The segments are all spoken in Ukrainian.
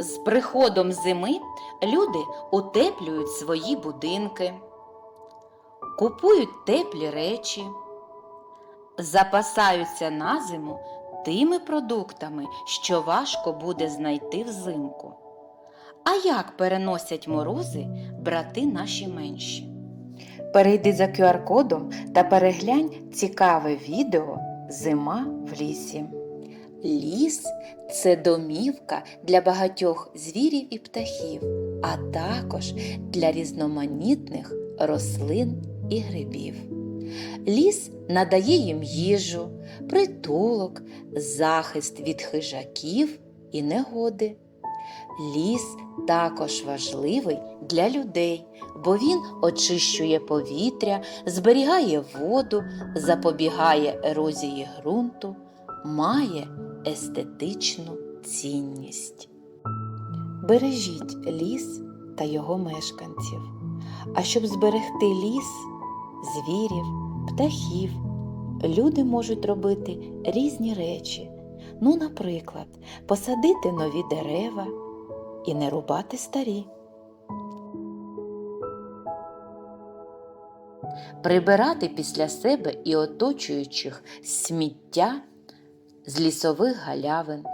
З приходом зими люди утеплюють свої будинки, купують теплі речі, запасаються на зиму тими продуктами, що важко буде знайти взимку. А як переносять морози брати наші менші? Перейди за QR-кодом та переглянь цікаве відео Зима в лісі. Ліс це домівка для багатьох звірів і птахів, а також для різноманітних рослин і грибів. Ліс надає їм їжу, притулок, захист від хижаків і негоди. Ліс також важливий для людей, бо він очищує повітря, зберігає воду, запобігає ерозії ґрунту, має естетичну цінність. Бережіть ліс та його мешканців. А щоб зберегти ліс, звірів, птахів, люди можуть робити різні речі. Ну, наприклад, посадити нові дерева і не рубати старі. Прибирати після себе і оточуючих сміття з лісових галявин,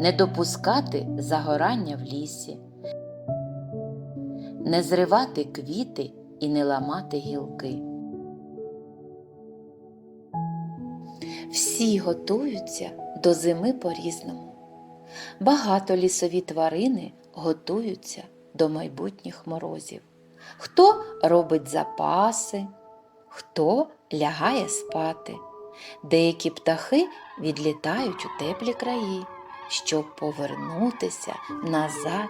не допускати загорання в лісі, не зривати квіти і не ламати гілки. Всі готуються до зими по-різному. Багато лісові тварини готуються до майбутніх морозів. Хто робить запаси, хто лягає спати. Деякі птахи відлітають у теплі краї, щоб повернутися назад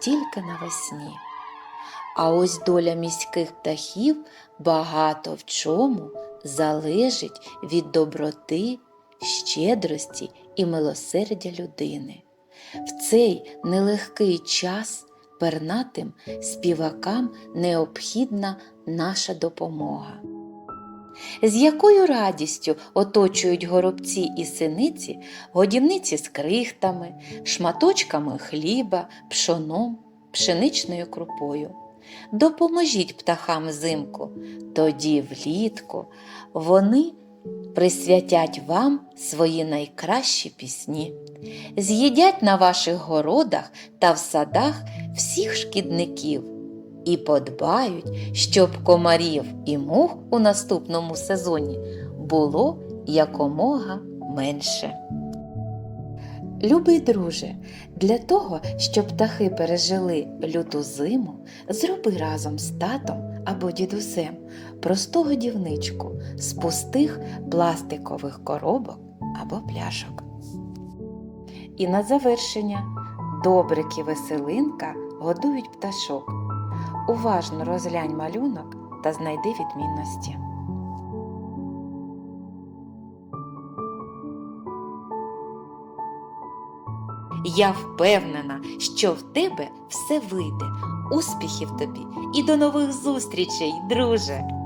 тільки навесні. А ось доля міських птахів багато в чому залежить від доброти, щедрості і милосердя людини. В цей нелегкий час пернатим співакам необхідна наша допомога. З якою радістю оточують горобці і синиці годівниці з крихтами, шматочками хліба, пшоном, пшеничною крупою. Допоможіть птахам взимку, тоді влітку вони присвятять вам свої найкращі пісні, з'їдять на ваших городах та в садах всіх шкідників і подбають, щоб комарів і мух у наступному сезоні було якомога менше. Любий друже, для того, щоб птахи пережили люту зиму, зроби разом з татом або дідусем просту годівничку з пустих пластикових коробок або пляшок. І на завершення добрики веселинка годують пташок. Уважно розглянь малюнок та знайди відмінності. Я впевнена, що в тебе все вийде. Успіхів тобі і до нових зустрічей, друже!